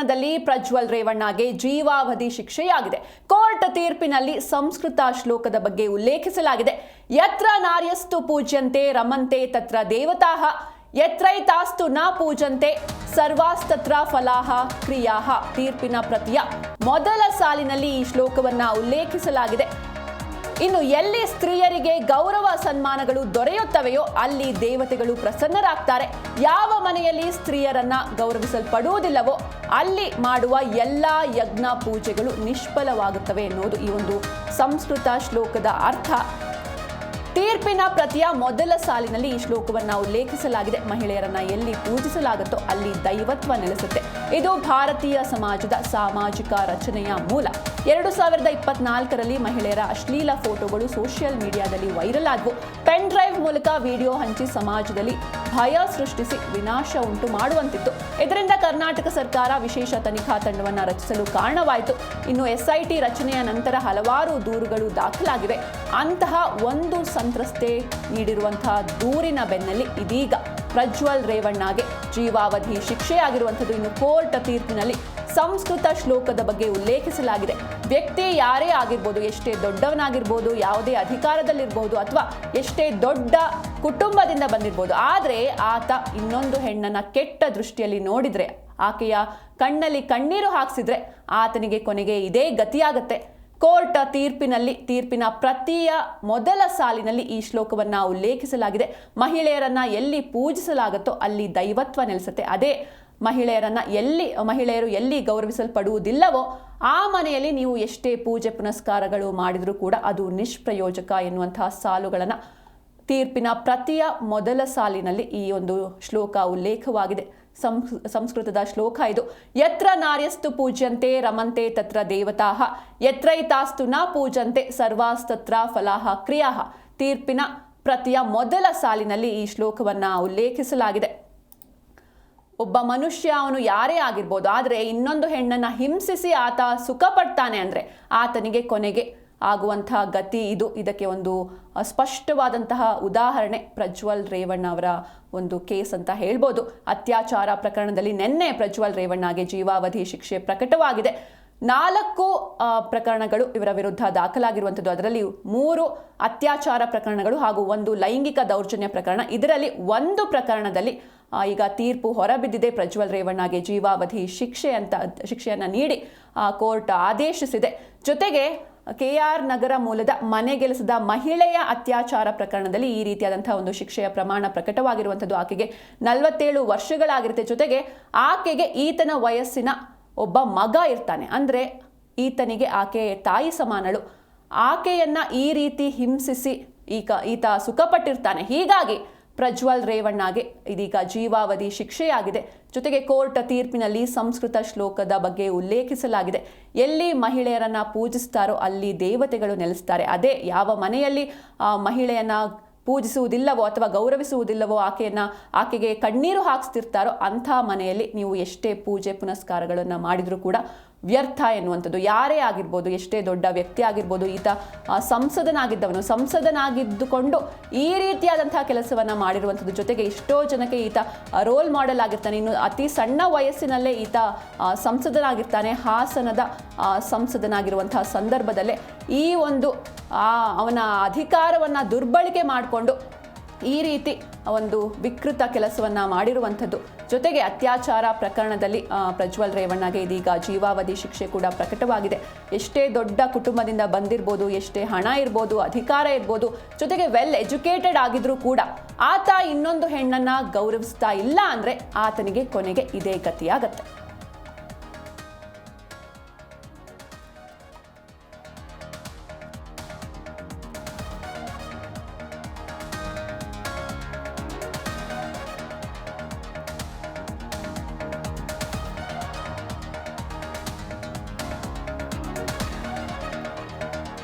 ಪ್ರಕರಣದಲ್ಲಿ ಪ್ರಜ್ವಲ್ ರೇವಣ್ಣಗೆ ಜೀವಾವಧಿ ಶಿಕ್ಷೆಯಾಗಿದೆ. ಕೋರ್ಟ್ ತೀರ್ಪಿನಲ್ಲಿ ಸಂಸ್ಕೃತ ಶ್ಲೋಕದ ಬಗ್ಗೆ ಉಲ್ಲೇಖಿಸಲಾಗಿದೆ. ಯತ್ರ ನಾರ್ಯಸ್ತು ಪೂಜ್ಯಂತೆ ರಮಂತೆ ತತ್ರ ದೇವತಾ. ಯತ್ರೈತಾಸ್ತು ನ ಪೂಜಂತೆ ಸರ್ವಾಸ್ತತ್ರ ಫಲಾಹ ಕ್ರಿಯಾಹ. ತೀರ್ಪಿನ ಪ್ರತಿಯ ಮೊದಲ ಸಾಲಿನಲ್ಲಿ ಈ ಶ್ಲೋಕವನ್ನ ಉಲ್ಲೇಖಿಸಲಾಗಿದೆ. ಇನ್ನು ಎಲ್ಲಿ ಸ್ತ್ರೀಯರಿಗೆ ಗೌರವ ಸನ್ಮಾನಗಳು ದೊರೆಯುತ್ತವೆಯೋ ಅಲ್ಲಿ ದೇವತೆಗಳು ಪ್ರಸನ್ನರಾಗ್ತಾರೆ. ಯಾವ ಮನೆಯಲ್ಲಿ ಸ್ತ್ರೀಯರನ್ನ ಗೌರವಿಸಲ್ಪಡುವುದಿಲ್ಲವೋ ಅಲ್ಲಿ ಮಾಡುವ ಎಲ್ಲ ಯಜ್ಞ ಪೂಜೆಗಳು ನಿಷ್ಫಲವಾಗುತ್ತವೆ ಎನ್ನುವುದು ಈ ಒಂದು ಸಂಸ್ಕೃತ ಶ್ಲೋಕದ ಅರ್ಥ. ತೀರ್ಪಿನ ಪ್ರತಿಯ ಮೊದಲ ಸಾಲಿನಲ್ಲಿ ಈ ಶ್ಲೋಕವನ್ನು ಉಲ್ಲೇಖಿಸಲಾಗಿದೆ. ಮಹಿಳೆಯರನ್ನ ಎಲ್ಲಿ ಪೂಜಿಸಲಾಗುತ್ತೋ ಅಲ್ಲಿ ದೈವತ್ವ ನೆಲೆಸುತ್ತೆ. ಇದು ಭಾರತೀಯ ಸಮಾಜದ ಸಾಮಾಜಿಕ ರಚನೆಯ ಮೂಲ. ಎರಡು ಸಾವಿರದ ಇಪ್ಪತ್ನಾಲ್ಕರಲ್ಲಿ ಮಹಿಳೆಯರ ಅಶ್ಲೀಲ ಫೋಟೋಗಳು ಸೋಷಿಯಲ್ ಮೀಡಿಯಾದಲ್ಲಿ ವೈರಲ್ ಆದವು. ಪೆನ್ ಡ್ರೈವ್ ಮೂಲಕ ವಿಡಿಯೋ ಹಂಚಿ ಸಮಾಜದಲ್ಲಿ ಭಯ ಸೃಷ್ಟಿಸಿ ವಿನಾಶ ಉಂಟು ಮಾಡುವಂತಿತ್ತು. ಇದರಿಂದ ಕರ್ನಾಟಕ ಸರ್ಕಾರ ವಿಶೇಷ ತನಿಖಾ ತಂಡವನ್ನು ರಚಿಸಲು ಕಾರಣವಾಯಿತು. ಇನ್ನು ಎಸ್ಐಟಿ ರಚನೆಯ ನಂತರ ಹಲವಾರು ದೂರುಗಳು ದಾಖಲಾಗಿವೆ. ಅಂತಹ ಒಂದು ಸಂತ್ರಸ್ತೆ ನೀಡಿರುವಂತಹ ದೂರಿನ ಬೆನ್ನಲ್ಲಿ ಇದೀಗ ಪ್ರಜ್ವಲ್ ರೇವಣ್ಣಗೆ ಜೀವಾವಧಿ ಶಿಕ್ಷೆಯಾಗಿರುವಂಥದ್ದು ಇನ್ನು ಕೋರ್ಟ್ ತೀರ್ಪಿನಲ್ಲಿ ಸಂಸ್ಕೃತ ಶ್ಲೋಕದ ಬಗ್ಗೆ ಉಲ್ಲೇಖಿಸಲಾಗಿದೆ. ವ್ಯಕ್ತಿ ಯಾರೇ ಆಗಿರ್ಬೋದು, ಎಷ್ಟೇ ದೊಡ್ಡವನಾಗಿರ್ಬೋದು, ಯಾವುದೇ ಅಧಿಕಾರದಲ್ಲಿರ್ಬೋದು ಅಥವಾ ಎಷ್ಟೇ ದೊಡ್ಡ ಕುಟುಂಬದಿಂದ ಬಂದಿರ್ಬೋದು, ಆದರೆ ಆತ ಇನ್ನೊಂದು ಹೆಣ್ಣನ್ನ ಕೆಟ್ಟ ದೃಷ್ಟಿಯಲ್ಲಿ ನೋಡಿದರೆ, ಆಕೆಯ ಕಣ್ಣಲ್ಲಿ ಕಣ್ಣೀರು ಹಾಕ್ಸಿದ್ರೆ ಆತನಿಗೆ ಕೊನೆಗೆ ಇದೇ ಗತಿಯಾಗತ್ತೆ. ಕೋರ್ಟ್ ತೀರ್ಪಿನಲ್ಲಿ, ತೀರ್ಪಿನ ಪ್ರತಿಯ ಮೊದಲ ಸಾಲಿನಲ್ಲಿ ಈ ಶ್ಲೋಕವನ್ನು ಉಲ್ಲೇಖಿಸಲಾಗಿದೆ ಮಹಿಳೆಯರನ್ನ ಎಲ್ಲಿ ಪೂಜಿಸಲಾಗುತ್ತೋ ಅಲ್ಲಿ ದೈವತ್ವ ನೆಲೆಸುತ್ತೆ. ಅದೇ ಮಹಿಳೆಯರನ್ನ ಎಲ್ಲಿ, ಮಹಿಳೆಯರು ಎಲ್ಲಿ ಗೌರವಿಸಲ್ಪಡುವುದಿಲ್ಲವೋ ಆ ಮನೆಯಲ್ಲಿ ನೀವು ಎಷ್ಟೇ ಪೂಜೆ ಪುನಸ್ಕಾರಗಳು ಮಾಡಿದರೂ ಕೂಡ ಅದು ನಿಷ್ಪ್ರಯೋಜಕ ಎನ್ನುವಂತಹ ಸಾಲುಗಳನ್ನು ತೀರ್ಪಿನ ಪ್ರತಿಯ ಮೊದಲ ಸಾಲಿನಲ್ಲಿ ಈ ಒಂದು ಶ್ಲೋಕ ಉಲ್ಲೇಖವಾಗಿದೆ. ಸಂಸ್, ಸಂಸ್ಕೃತದ ಶ್ಲೋಕ ಇದು. ಯತ್ರ ನಾರ್ಯಸ್ತು ಪೂಜ್ಯಂತೆ, ರಮಂತೆ ತತ್ರ ದೇವತಾಹ ಯತ್ರೈತಾಸ್ತು ನ ಪೂಜಂತೆ ಸರ್ವಾಸ್ತತ್ರ ಫಲಾಹ ಕ್ರಿಯಾಹ ತೀರ್ಪಿನ ಪ್ರತಿಯ ಮೊದಲ ಸಾಲಿನಲ್ಲಿ ಈ ಶ್ಲೋಕವನ್ನ ಉಲ್ಲೇಖಿಸಲಾಗಿದೆ. ಒಬ್ಬ ಮನುಷ್ಯ ಅವನು ಯಾರೇ ಆಗಿರ್ಬೋದು, ಆದರೆ ಇನ್ನೊಂದು ಹೆಣ್ಣನ್ನ ಹಿಂಸಿಸಿ ಆತ ಸುಖಪಡ್ತಾನೆ ಅಂದರೆ ಆತನಿಗೆ ಕೊನೆಗೆ ಆಗುವಂತಹ ಗತಿ ಇದು. ಇದಕ್ಕೆ ಒಂದು ಸ್ಪಷ್ಟವಾದಂತಹ ಉದಾಹರಣೆ ಪ್ರಜ್ವಲ್ ರೇವಣ್ಣ ಅವರ ಒಂದು ಕೇಸ್ ಅಂತ ಹೇಳ್ಬೋದು. ಅತ್ಯಾಚಾರ ಪ್ರಕರಣದಲ್ಲಿ ನಿನ್ನೆ ಪ್ರಜ್ವಲ್ ರೇವಣ್ಣಗೆ ಜೀವಾವಧಿ ಶಿಕ್ಷೆ ಪ್ರಕಟವಾಗಿದೆ. ನಾಲ್ಕು ಪ್ರಕರಣಗಳು ಇವರ ವಿರುದ್ಧ ದಾಖಲಾಗಿರುವಂಥದ್ದು. ಅದರಲ್ಲಿ ಮೂರು ಅತ್ಯಾಚಾರ ಪ್ರಕರಣಗಳು ಹಾಗೂ ಒಂದು ಲೈಂಗಿಕ ದೌರ್ಜನ್ಯ ಪ್ರಕರಣ. ಇದರಲ್ಲಿ ಒಂದು ಪ್ರಕರಣದಲ್ಲಿ ಈಗ ತೀರ್ಪು ಹೊರಬಿದ್ದಿದೆ. ಪ್ರಜ್ವಲ್ ರೇವಣ್ಣಗೆ ಜೀವಾವಧಿ ಶಿಕ್ಷೆ ಅಂತ, ಶಿಕ್ಷೆಯನ್ನು ನೀಡಿ ಕೋರ್ಟ್ ಆದೇಶಿಸಿದೆ. ಜೊತೆಗೆ ಕೆ ಆರ್ ನಗರ ಮೂಲದ ಮನೆಗೆಲಸದ ಮಹಿಳೆಯ ಅತ್ಯಾಚಾರ ಪ್ರಕರಣದಲ್ಲಿ ಈ ರೀತಿಯಾದಂತಹ ಒಂದು ಶಿಕ್ಷೆಯ ಪ್ರಮಾಣ ಪ್ರಕಟವಾಗಿರುವಂಥದ್ದು. ಆಕೆಗೆ ನಲವತ್ತೇಳು ವರ್ಷಗಳಾಗಿರುತ್ತೆ. ಜೊತೆಗೆ ಆಕೆಗೆ ಈತನ ವಯಸ್ಸಿನ ಒಬ್ಬ ಮಗ ಇರ್ತಾನೆ. ಅಂದರೆ ಈತನಿಗೆ ಆಕೆಯ ತಾಯಿ ಸಮಾನಳು. ಆಕೆಯನ್ನು ಈ ರೀತಿ ಹಿಂಸಿಸಿ ಈಗ ಈತ ಸುಖಪಟ್ಟಿರ್ತಾನೆ. ಹೀಗಾಗಿ ಪ್ರಜ್ವಲ್ ರೇವಣ್ಣಗೆ ಇದೀಗ ಜೀವಾವಧಿ ಶಿಕ್ಷೆಯಾಗಿದೆ. ಜೊತೆಗೆ ಕೋರ್ಟ್ ತೀರ್ಪಿನಲ್ಲಿ ಸಂಸ್ಕೃತ ಶ್ಲೋಕದ ಬಗ್ಗೆ ಉಲ್ಲೇಖಿಸಲಾಗಿದೆ. ಎಲ್ಲಿ ಮಹಿಳೆಯರನ್ನ ಪೂಜಿಸ್ತಾರೋ ಅಲ್ಲಿ ದೇವತೆಗಳು ನೆಲೆಸ್ತಾರೆ. ಅದೇ ಯಾವ ಮನೆಯಲ್ಲಿ ಮಹಿಳೆಯನ್ನ ಪೂಜಿಸುವುದಿಲ್ಲವೋ ಅಥವಾ ಗೌರವಿಸುವುದಿಲ್ಲವೋ ಆಕೆಯನ್ನು, ಆಕೆಗೆ ಕಣ್ಣೀರು ಹಾಕಿಸ್ತಿರ್ತಾರೋ ಅಂಥ ಮನೆಯಲ್ಲಿ ನೀವು ಎಷ್ಟೇ ಪೂಜೆ ಪುನಸ್ಕಾರಗಳನ್ನು ಮಾಡಿದರೂ ಕೂಡ ವ್ಯರ್ಥ ಎನ್ನುವಂಥದ್ದು. ಯಾರೇ ಆಗಿರ್ಬೋದು, ಎಷ್ಟೇ ದೊಡ್ಡ ವ್ಯಕ್ತಿ ಆಗಿರ್ಬೋದು, ಈತ ಸಂಸದನಾಗಿದ್ದವನು, ಸಂಸದನಾಗಿದ್ದುಕೊಂಡು ಈ ರೀತಿಯಾದಂತಹ ಕೆಲಸವನ್ನು ಮಾಡಿರುವಂಥದ್ದು ಜೊತೆಗೆ ಎಷ್ಟೋ ಜನಕ್ಕೆ ಈತ ರೋಲ್ ಮಾಡೆಲ್ ಆಗಿರ್ತಾನೆ. ಇನ್ನು ಅತಿ ಸಣ್ಣ ವಯಸ್ಸಿನಲ್ಲೇ ಈತ ಸಂಸದನಾಗಿರ್ತಾನೆ. ಹಾಸನದ ಸಂಸದನಾಗಿರುವಂತಹ ಸಂದರ್ಭದಲ್ಲೇ ಈ ಒಂದು ಅವನ ಅಧಿಕಾರವನ್ನ ದುರ್ಬಳಕೆ ಮಾಡಿಕೊಂಡು ಈ ರೀತಿ ಒಂದು ವಿಕೃತ ಕೆಲಸವನ್ನ ಮಾಡಿರುವಂಥದ್ದು. ಜೊತೆಗೆ ಅತ್ಯಾಚಾರ ಪ್ರಕರಣದಲ್ಲಿ ಪ್ರಜ್ವಲ್ ರೇವಣ್ಣಗೆ ಇದೀಗ ಜೀವಾವಧಿ ಶಿಕ್ಷೆ ಕೂಡ ಪ್ರಕಟವಾಗಿದೆ. ಎಷ್ಟೇ ದೊಡ್ಡ ಕುಟುಂಬದಿಂದ ಬಂದಿರ್ಬೋದು, ಎಷ್ಟೇ ಹಣ ಇರ್ಬೋದು, ಅಧಿಕಾರ ಇರ್ಬೋದು, ಜೊತೆಗೆ ವೆಲ್ ಎಜುಕೇಟೆಡ್ ಆಗಿದ್ರೂ ಕೂಡ ಆತ ಇನ್ನೊಂದು ಹೆಣ್ಣನ್ನ ಗೌರವಿಸ್ತಾ ಇಲ್ಲ ಅಂದ್ರೆ ಆತನಿಗೆ ಕೊನೆಗೆ ಇದೇ ಗತಿಯಾಗತ್ತೆ.